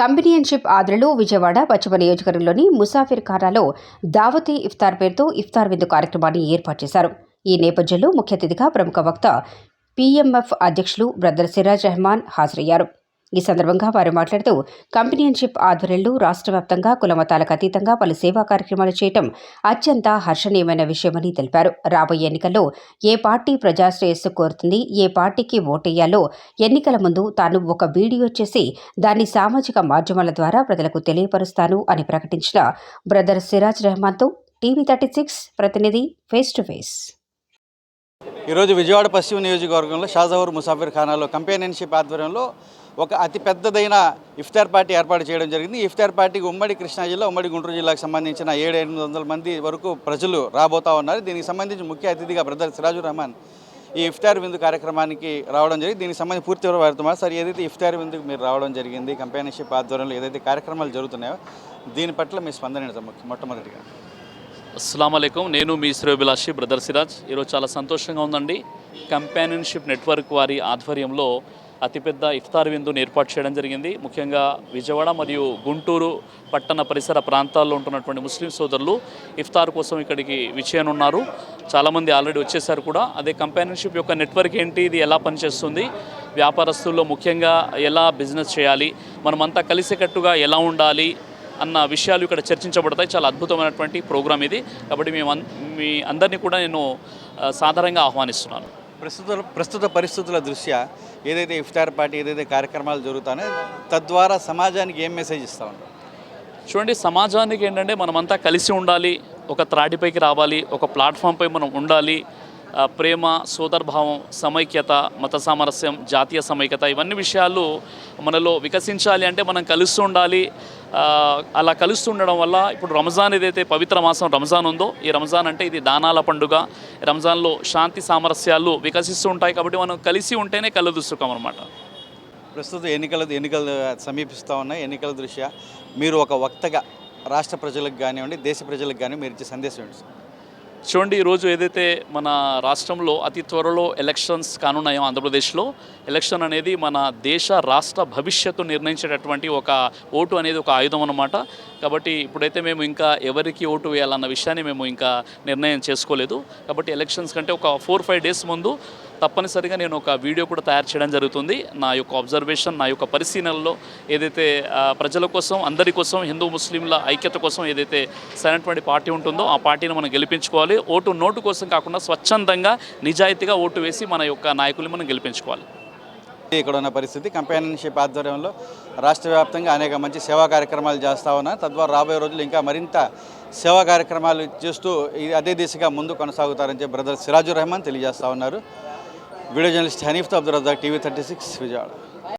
కంపెనీయన్షిప్ ఆదరణలో విజయవాడ పశ్చిమ నియోజకవర్గంలోని ముసాఫిర్ ఖానాలో దావతీ ఇఫ్తార్ పేరుతో ఇఫ్తార్ విందు కార్యక్రమాన్ని ఏర్పాటు చేశారు. ఈ నేపథ్యంలో ముఖ్య అతిథిగా ప్రముఖ వక్త పీఎంఎఫ్ అధ్యక్షులు బ్రదర్ సిరాజ్ రెహమాన్ హాజరయ్యారు. ఈ సందర్భంగా వారు మాట్లాడుతూ కంపెనీయన్షిప్ ఆధ్వర్యంలో రాష్ట్ర వ్యాప్తంగా కులమతాలకు అతీతంగా పలు సేవా కార్యక్రమాలు చేయటం అత్యంత హర్షణీయమైన విషయమని తెలిపారు. రాబోయే ఎన్నికల్లో ఏ పార్టీ ప్రజాశ్రేయస్సు కోరుతుంది ఏ పార్టీకి ఓటేయాలో ఎన్నికల ముందు తాను ఒక వీడియో చేసి దాన్ని సామాజిక మాధ్యమాల ద్వారా ప్రజలకు తెలియపరుస్తాను అని ప్రకటించిన బ్రదర్ సిరాజ్ రెహమాన్తో టీవీ థర్టీ సిక్స్ ప్రతినిధి ఫేస్ టు ఫేస్. ఈరోజు విజయవాడ పశ్చిమ నియోజకవర్గంలో షాజావూర్ ముసాఫిర్ ఖానాలో కంపెనీషిప్ ఆధ్వర్యంలో ఒక అతి పెద్దదైన ఇఫ్తార్ పార్టీ ఏర్పాటు చేయడం జరిగింది. ఈ ఇఫ్తార్ పార్టీకి ఉమ్మడి కృష్ణా జిల్లా ఉమ్మడి గుంటూరు జిల్లాకు సంబంధించిన ఏడు ఎనిమిది వందల మంది వరకు ప్రజలు రాబోతా ఉన్నారు. దీనికి సంబంధించి ముఖ్య అతిథిగా బ్రదర్ సిరాజు రహమాన్ ఈ ఇఫ్తార్ విందు కార్యక్రమానికి రావడం జరిగింది. దీనికి సంబంధించి పూర్తి వివరాలు వారితో సార్ ఏదైతే ఇఫ్తార్ విందుకు మీరు రావడం జరిగింది కంపెనీషిప్ ఆధ్వర్యంలో ఏదైతే కార్యక్రమాలు జరుగుతున్నాయో దీని పట్ల మీ స్పందన మొట్టమొదటిగా. అస్సలం అయికం నేను మీ శ్రేయోభిలాషి బ్రదర్ సిరాజ్. ఈరోజు చాలా సంతోషంగా ఉందండి. కంపానియన్షిప్ నెట్వర్క్ వారి ఆధ్వర్యంలో అతిపెద్ద ఇఫ్తార్ విందును ఏర్పాటు చేయడం జరిగింది. ముఖ్యంగా విజయవాడ మరియు గుంటూరు పట్టణ పరిసర ప్రాంతాల్లో ఉంటున్నటువంటి ముస్లిం సోదరులు ఇఫ్తార్ కోసం ఇక్కడికి విచ్చేయనున్నారు. చాలామంది ఆల్రెడీ వచ్చేసారు కూడా. అదే కంపానియన్షిప్ యొక్క నెట్వర్క్ ఏంటి? ఇది ఎలా పనిచేస్తుంది? వ్యాపారస్తుల్లో ముఖ్యంగా ఎలా బిజినెస్ చేయాలి? మనమంతా కలిసికట్టుగా ఎలా ఉండాలి? అన్న విషయాలు ఇక్కడ చర్చించబడతాయి. చాలా అద్భుతమైనటువంటి ప్రోగ్రామ్ ఇది. కాబట్టి మేము మీ అందరినీ కూడా నేను సాధారణంగా ఆహ్వానిస్తున్నాను. ప్రస్తుత ప్రస్తుత పరిస్థితుల దృష్ట్యా ఏదైతే ఇఫ్తార్ పార్టీ ఏదైతే కార్యక్రమాలు జరుగుతాయో తద్వారా సమాజానికి ఏం మెసేజ్ ఇస్తా చూడండి సమాజానికి ఏంటంటే మనమంతా కలిసి ఉండాలి ఒక త్రాటిపైకి రావాలి ఒక ప్లాట్ఫామ్పై మనం ఉండాలి ప్రేమ సోదర్భావం సమైక్యత మత సామరస్యం జాతీయ సమైక్యత ఇవన్నీ విషయాలు మనలో వికసించాలి అంటే మనం కలుస్తూ ఉండాలి. అలా కలుస్తూ ఉండడం వల్ల ఇప్పుడు రంజాన్ ఏదైతే పవిత్ర మాసం రంజాన్ ఉందో ఈ రంజాన్ అంటే ఇది దానాల పండుగ. రంజాన్లో శాంతి సామరస్యాలు వికసిస్తూ ఉంటాయి కాబట్టి మనం కలిసి ఉంటేనే కలదు సుఖం అనమాట ప్రస్తుత ఎన్నికల ఎన్నికలు సమీపిస్తూ ఉన్నాయి ఎన్నికల దృష్ట్యా మీరు ఒక వక్తగా రాష్ట్ర ప్రజలకు కానివ్వండి దేశ ప్రజలకు కానీ మీరు ఇచ్చే సందేశం ఏంటి సార్? చూడండి ఈరోజు ఏదైతే మన రాష్ట్రంలో అతి త్వరలో ఎలక్షన్స్ కానున్నాయో ఆంధ్రప్రదేశ్లో ఎలక్షన్ అనేది మన దేశ రాష్ట్ర భవిష్యత్తు నిర్ణయించేటటువంటి ఒక ఓటు అనేది ఒక ఆయుధం అన్నమాట. కాబట్టి ఇప్పుడైతే మేము ఇంకా ఎవరికి ఓటు వేయాలన్న విషయాన్ని మేము ఇంకా నిర్ణయం చేసుకోలేదు. కాబట్టి ఎలక్షన్స్ కంటే ఒక ఫోర్ ఫైవ్ డేస్ ముందు తప్పనిసరిగా నేను ఒక వీడియో కూడా తయారు చేయడం జరుగుతుంది. నా యొక్క అబ్జర్వేషన్ నా యొక్క పరిశీలనలో ఏదైతే ప్రజల కోసం అందరి కోసం హిందూ ముస్లింల ఐక్యత కోసం ఏదైతే సరైనటువంటి పార్టీ ఉంటుందో ఆ పార్టీని మనం గెలిపించుకోవాలి. ఓటు నోటు కోసం కాకుండా స్వచ్ఛందంగా నిజాయితీగా ఓటు వేసి మన యొక్క నాయకుల్ని మనం గెలిపించుకోవాలి. ఇక్కడ ఉన్న పరిస్థితి కంపెనీషిప్ ఆధ్వర్యంలో రాష్ట్ర వ్యాప్తంగా అనేక మంచి సేవా కార్యక్రమాలు చేస్తూ ఉన్నారు. తద్వారా రాబోయే రోజులు ఇంకా మరింత సేవా కార్యక్రమాలు చేస్తూ అదే దిశగా ముందు కొనసాగుతారని చెప్పి బ్రదర్ సిరాజు రెహమాన్ తెలియజేస్తా ఉన్నారు. Video journalist Hanif Abdul Razak TV thirty six Vijayawada.